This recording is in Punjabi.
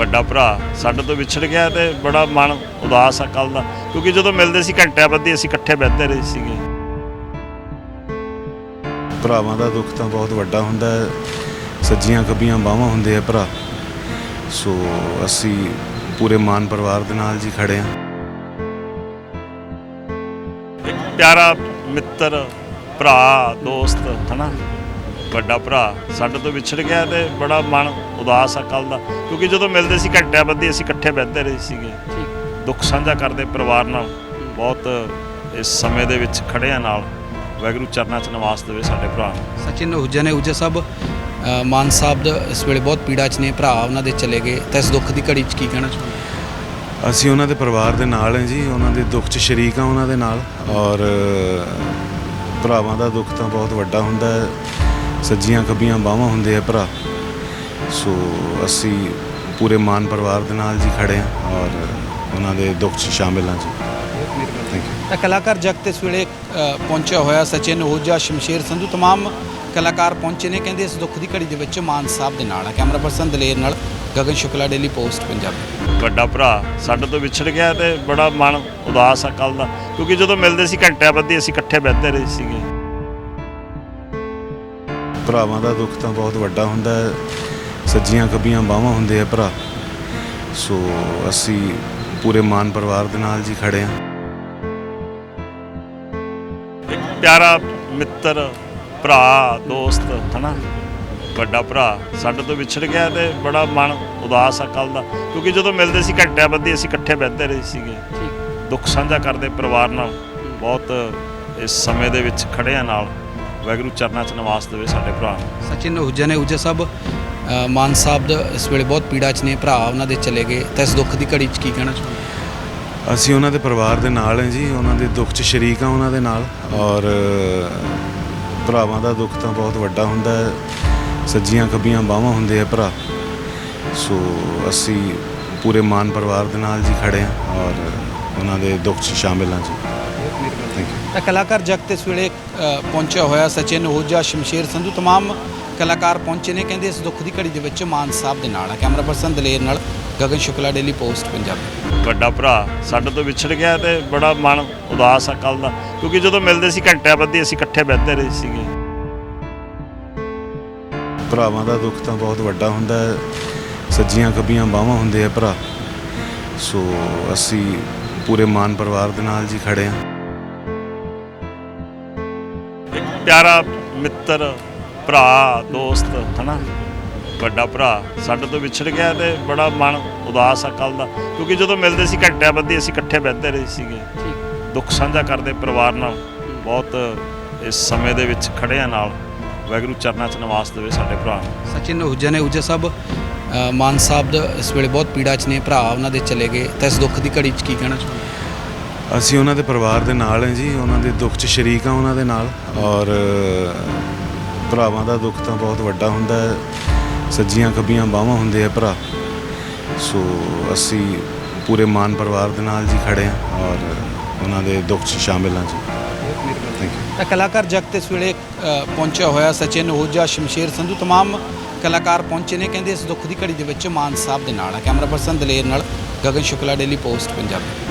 ਵੱਡਾ ਭਰਾ ਸਾਡੇ ਤੋਂ ਵਿਛੜ ਗਿਆ ਤੇ ਬੜਾ ਮਨ ਉਦਾਸ ਆ ਕੱਲ ਦਾ। ਕਿਉਂਕਿ ਜਦੋਂ ਮਿਲਦੇ ਸੀ ਘੰਟਿਆਂ ਬੱਧੀ ਅਸੀਂ ਇਕੱਠੇ ਬੈਠਦੇ ਰਹੇ ਸੀਗੇ। ਭਰਾਵਾਂ ਦਾ ਦੁੱਖ ਤਾਂ ਬਹੁਤ ਵੱਡਾ ਹੁੰਦਾ ਹੈ। ਸੱਜੀਆਂ ਖੱਬੀਆਂ ਬਾਹਾਂ ਹੁੰਦੇ ਆ ਭਰਾ। ਸੋ ਅਸੀਂ ਪੂਰੇ ਮਾਨ ਪਰਿਵਾਰ ਦੇ ਨਾਲ ਜੀ ਖੜੇ ਹਾਂ। ਇੱਕ ਪਿਆਰਾ ਮਿੱਤਰ ਭਰਾ ਦੋਸਤ ਹਨਾ? ਵੱਡਾ ਭਰਾ ਸਾਡੇ ਤੋਂ ਵਿਛੜ ਗਿਆ ਤੇ ਬੜਾ ਮਨ ਉਦਾਸ ਆ ਕੱਲ ਦਾ। ਕਿਉਂਕਿ ਜਦੋਂ ਮਿਲਦੇ ਸੀ ਘੰਟਿਆਂ ਬੱਧੀ ਅਸੀਂ ਇਕੱਠੇ ਬੈਠਦੇ ਰਹੇ ਸੀਗੇ। ਦੁੱਖ ਸਾਂਝਾ ਕਰਦੇ ਪਰਿਵਾਰ ਨਾਲ ਬਹੁਤ ਇਸ ਸਮੇਂ ਦੇ ਵਿੱਚ ਖੜੇ ਆ ਨਾਲ। ਵਾਹਿਗੁਰੂ ਚਰਨਾਂ 'ਚ ਨਿਵਾਸ ਦੇਵੇ ਸਾਡੇ ਭਰਾ ਸਚਿਨ ਹੁਜਾ ਨੇ ਹੁਜਾ ਸਾਹਿਬ ਮਾਨ ਸਾਹਿਬ ਦਾ ਇਸ ਵੇਲੇ ਬਹੁਤ ਪੀੜਾ 'ਚ ਨੇ ਭਰਾ ਉਹਨਾਂ ਦੇ ਚਲੇ ਗਏ। ਤਾਂ ਇਸ ਦੁੱਖ ਦੀ ਘੜੀ 'ਚ ਕੀ ਕਹਿਣਾ ਚਾਹੁੰਦੇ ਅਸੀਂ ਉਹਨਾਂ ਦੇ ਪਰਿਵਾਰ ਦੇ ਨਾਲ ਹਾਂ ਜੀ ਉਹਨਾਂ ਦੇ ਦੁੱਖ 'ਚ ਸ਼ਰੀਕ ਹਾਂ ਉਹਨਾਂ ਦੇ ਨਾਲ। ਔਰ ਭਰਾਵਾਂ ਦਾ ਦੁੱਖ ਤਾਂ ਬਹੁਤ ਵੱਡਾ ਹੁੰਦਾ ਹੈ। ਸੱਜੀਆਂ ਖੱਬੀਆਂ ਬਾਹਾਂ ਹੁੰਦੇ ਆ ਭਰਾ ਸੋ ਅਸੀਂ ਪੂਰੇ ਮਾਨ ਪਰਿਵਾਰ ਦੇ ਨਾਲ ਜੀ ਖੜੇ ਹਾਂ ਔਰ ਉਹਨਾਂ ਦੇ ਦੁੱਖ 'ਚ ਸ਼ਾਮਿਲ ਹਾਂ ਜੀ ਥੈਂਕ ਯੂ ਤਾਂ ਕਲਾਕਾਰ ਜਗਤ ਇਸ ਵੇਲੇ ਅ, ਪਹੁੰਚਿਆ ਹੋਇਆ ਸਚਿਨ ਹੁਜਾ ਸ਼ਮਸ਼ੇਰ ਸੰਧੂ तमाम ਕਲਾਕਾਰ ਪਹੁੰਚੇ ਨੇ ਕਹਿੰਦੇ ਇਸ ਦੁੱਖ ਦੀ ਘੜੀ ਦੇ ਵਿੱਚ ਮਾਨ ਸਾਹਿਬ ਦੇ ਨਾਲ ਹੈ ਕੈਮਰਾ ਪਰਸਨ ਦਲੇਰ ਨਾਲ ਗਗਨ ਸ਼ੁਕਲਾ ਡੇਲੀ ਪੋਸਟ ਪੰਜਾਬੀ ਵੱਡਾ ਭਰਾ ਸਾਡੇ ਤੋਂ ਵਿਛੜ ਗਿਆ ਤੇ ਬੜਾ ਮਨ ਉਦਾਸ ਆ ਕੱਲ ਦਾ ਕਿਉਂਕਿ ਜਦੋਂ ਮਿਲਦੇ ਸੀ ਘੰਟਿਆਂ ਬੱਧੀ ਅਸੀਂ ਇਕੱਠੇ ਬੈਠਦੇ ਰਹੇ ਸੀਗੇ ਭਰਾਵਾਂ ਦਾ ਦੁੱਖ ਤਾਂ ਬਹੁਤ ਵੱਡਾ ਹੁੰਦਾ ਹੈ। ਸੱਜੀਆਂ ਖੱਬੀਆਂ ਬਾਹਾਂ ਹੁੰਦੇ ਆ ਭਰਾ। ਸੋ ਅਸੀਂ ਪੂਰੇ ਮਾਨ ਪਰਿਵਾਰ ਦੇ ਨਾਲ ਜੀ ਖੜੇ ਹਾਂ। ਇੱਕ ਪਿਆਰਾ ਮਿੱਤਰ ਭਰਾ ਦੋਸਤ ਹਨਾ? ਵੱਡਾ ਭਰਾ ਸਾਡੇ ਤੋਂ ਵਿਛੜ ਗਿਆ ਤੇ ਬੜਾ ਮਨ ਉਦਾਸ ਆ ਕੱਲ ਦਾ। ਕਿਉਂਕਿ ਜਦੋਂ ਮਿਲਦੇ ਸੀ ਘੰਟਿਆਂ ਬੱਧੀ ਅਸੀਂ ਇਕੱਠੇ ਬੈਠਦੇ ਰਹੇ ਸੀਗੇ। ਦੁੱਖ ਸਾਂਝਾ ਕਰਦੇ ਪਰਿਵਾਰ ਨਾਲ। ਬਹੁਤ ਇਸ ਸਮੇਂ ਦੇ ਵਿੱਚ ਖੜੇ ਆ ਨਾਲ। ਵਾਹਿਗੁਰੂ ਚਰਨਾਂ 'ਚ ਨਿਵਾਸ ਦੇਵੇ ਸਾਡੇ ਭਰਾ ਨੂੰ। ਸਚਿਨ ਹੁਜਾ ਨੇ ਹੁਜਾ ਸਾਹਿਬ ਅ, ਮਾਨ ਸਾਹਿਬ ਦਾ ਇਸ ਵੇਲੇ ਬਹੁਤ ਪੀੜਾ 'ਚ ਨੇ ਭਰਾ ਉਹਨਾਂ ਦੇ ਚਲੇ ਗਏ। ਤਾਂ ਇਸ ਦੁੱਖ ਦੀ ਘੜੀ 'ਚ ਕੀ ਕਹਿਣਾ ਚਾਹੁੰਦੇ ਅਸੀਂ ਉਹਨਾਂ ਦੇ ਪਰਿਵਾਰ ਦੇ ਨਾਲ ਹਾਂ ਜੀ ਉਹਨਾਂ ਦੇ ਦੁੱਖ 'ਚ ਸ਼ਰੀਕ ਹਾਂ ਉਹਨਾਂ ਦੇ ਨਾਲ। ਔਰ ਭਰਾਵਾਂ ਦਾ ਦੁੱਖ ਤਾਂ ਬਹੁਤ ਵੱਡਾ ਹੁੰਦਾ ਹੈ। ਸੱਜੀਆਂ ਖੱਬੀਆਂ ਬਾਹਾਂ ਹੁੰਦੇ ਆ ਭਰਾ। ਸੋ ਅਸੀਂ ਪੂਰੇ ਮਾਨ ਪਰਿਵਾਰ ਦੇ ਨਾਲ ਜੀ ਖੜੇ ਹਾਂ ਔਰ ਉਹਨਾਂ ਦੇ ਦੁੱਖ 'ਚ ਸ਼ਾਮਿਲ ਹਾਂ ਜੀ। ਤਾਂ ਕਲਾਕਾਰ ਜਗਤ ਇਸ ਵੇਲੇ ਅ, ਪਹੁੰਚਿਆ ਹੋਇਆ ਸਚਿਨ ਹੁਜਾ ਸ਼ਮਸ਼ੇਰ ਸੰਧੂ तमाम ਕਲਾਕਾਰ ਪਹੁੰਚੇ ਨੇ ਕਹਿੰਦੇ ਇਸ ਦੁੱਖ ਦੀ ਘੜੀ ਦੇ ਵਿੱਚ ਮਾਨ ਸਾਹਿਬ ਦੇ ਨਾਲ ਹੈ ਕੈਮਰਾ ਪਰਸਨ ਦਲੇਰ ਨਾਲ ਗਗਨ ਸ਼ੁਕਲਾ ਡੇਲੀ ਪੋਸਟ ਪੰਜਾਬੀ ਵੱਡਾ ਭਰਾ ਸਾਡੇ ਤੋਂ ਵਿਛੜ ਗਿਆ ਤੇ ਬੜਾ ਮਨ ਉਦਾਸ ਆ ਕੱਲ ਦਾ ਕਿਉਂਕਿ ਜਦੋਂ ਮਿਲਦੇ ਸੀ ਘੰਟਿਆਂ ਬੱਧੀ ਅਸੀਂ ਇਕੱਠੇ ਬੈਠਦੇ ਰਹੇ ਸੀਗੇ ਭਰਾਵਾਂ ਦਾ ਦੁੱਖ ਤਾਂ ਬਹੁਤ ਵੱਡਾ ਹੁੰਦਾ ਹੈ ਸੱਜੀਆਂ ਖੱਬੀਆਂ ਬਾਹਾਂ ਹੁੰਦੇ ਆ ਭਰਾ ਸੋ ਅਸੀਂ ਪੂਰੇ ਮਾਨ ਪਰਿਵਾਰ ਦੇ ਨਾਲ ਜੀ ਖੜੇ ਹਾਂ ਇੱਕ ਪਿਆਰਾ ਮਿੱਤਰ ਭਰਾ ਦੋਸਤ ਹਨਾ? ਵੱਡਾ ਭਰਾ ਸਾਡੇ ਤੋਂ ਵਿਛੜ ਗਿਆ ਤੇ ਬੜਾ ਮਨ ਉਦਾਸ ਆ ਕੱਲ ਦਾ। ਕਿਉਂਕਿ ਜਦੋਂ ਮਿਲਦੇ ਸੀ ਘੰਟਿਆਂ ਬੱਧੀ ਅਸੀਂ ਇਕੱਠੇ ਬੈਠਦੇ ਰਹੇ ਸੀਗੇ। ਦੁੱਖ ਸਾਂਝਾ ਕਰਦੇ ਪਰਿਵਾਰ ਨਾਲ। ਬਹੁਤ ਇਸ ਸਮੇਂ ਦੇ ਵਿੱਚ ਖੜੇ ਆ ਨਾਲ। ਵਾਹਿਗੁਰੂ ਚਰਨਾਂ 'ਚ ਨਿਵਾਸ ਦੇਵੇ ਸਾਡੇ ਭਰਾ ਸਚਿਨ ਹੁਜਾ ਨੇ ਹੁਜਾ ਸਾਹਿਬ ਮਾਨ ਸਾਹਿਬ ਦਾ ਇਸ ਵੇਲੇ ਬਹੁਤ ਪੀੜਾ 'ਚ ਨੇ ਭਰਾ ਉਹਨਾਂ ਦੇ ਚਲੇ ਗਏ। ਤਾਂ ਇਸ ਦੁੱਖ ਦੀ ਘੜੀ 'ਚ ਕੀ ਕਹਿਣਾ ਚਾਹੁੰਦੇ ਅਸੀਂ ਉਹਨਾਂ ਦੇ ਪਰਿਵਾਰ ਦੇ ਨਾਲ ਹਾਂ ਜੀ ਉਹਨਾਂ ਦੇ ਦੁੱਖ 'ਚ ਸ਼ਰੀਕ ਹਾਂ ਉਹਨਾਂ ਦੇ ਨਾਲ ਔਰ ਭਰਾਵਾਂ ਦਾ ਦੁੱਖ ਤਾਂ ਬਹੁਤ ਵੱਡਾ ਹੁੰਦਾ ਹੈ ਸੱਜੀਆਂ ਖੱਬੀਆਂ ਬਾਹਾਂ ਹੁੰਦੇ ਆ ਭਰਾ ਸੋ ਅਸੀਂ ਪੂਰੇ ਮਾਨ ਪਰਿਵਾਰ ਦੇ ਨਾਲ ਜੀ ਖੜੇ ਹਾਂ ਔਰ ਉਹਨਾਂ ਦੇ ਦੁੱਖ 'ਚ ਸ਼ਾਮਿਲ ਹਾਂ ਜੀ ਥੈਂਕ ਯੂ ਤਾਂ ਕਲਾਕਾਰ ਜਗਤ ਇਸ ਵੇਲੇ ਅ, ਪਹੁੰਚਿਆ ਹੋਇਆ ਸਚਿਨ ਹੁਜਾ ਸ਼ਮਸ਼ੇਰ ਸੰਧੂ तमाम ਕਲਾਕਾਰ ਪਹੁੰਚੇ ਨੇ ਕਹਿੰਦੇ ਇਸ ਦੁੱਖ ਦੀ ਘੜੀ ਦੇ ਵਿੱਚ ਮਾਨ ਸਾਹਿਬ ਦੇ ਨਾਲ ਹੈ ਕੈਮਰਾ ਪਰਸਨ ਦਲੇਰ ਨਾਲ ਗਗਨ ਸ਼ੁਕਲਾ ਡੇਲੀ ਪੋਸਟ ਪੰਜਾਬੀ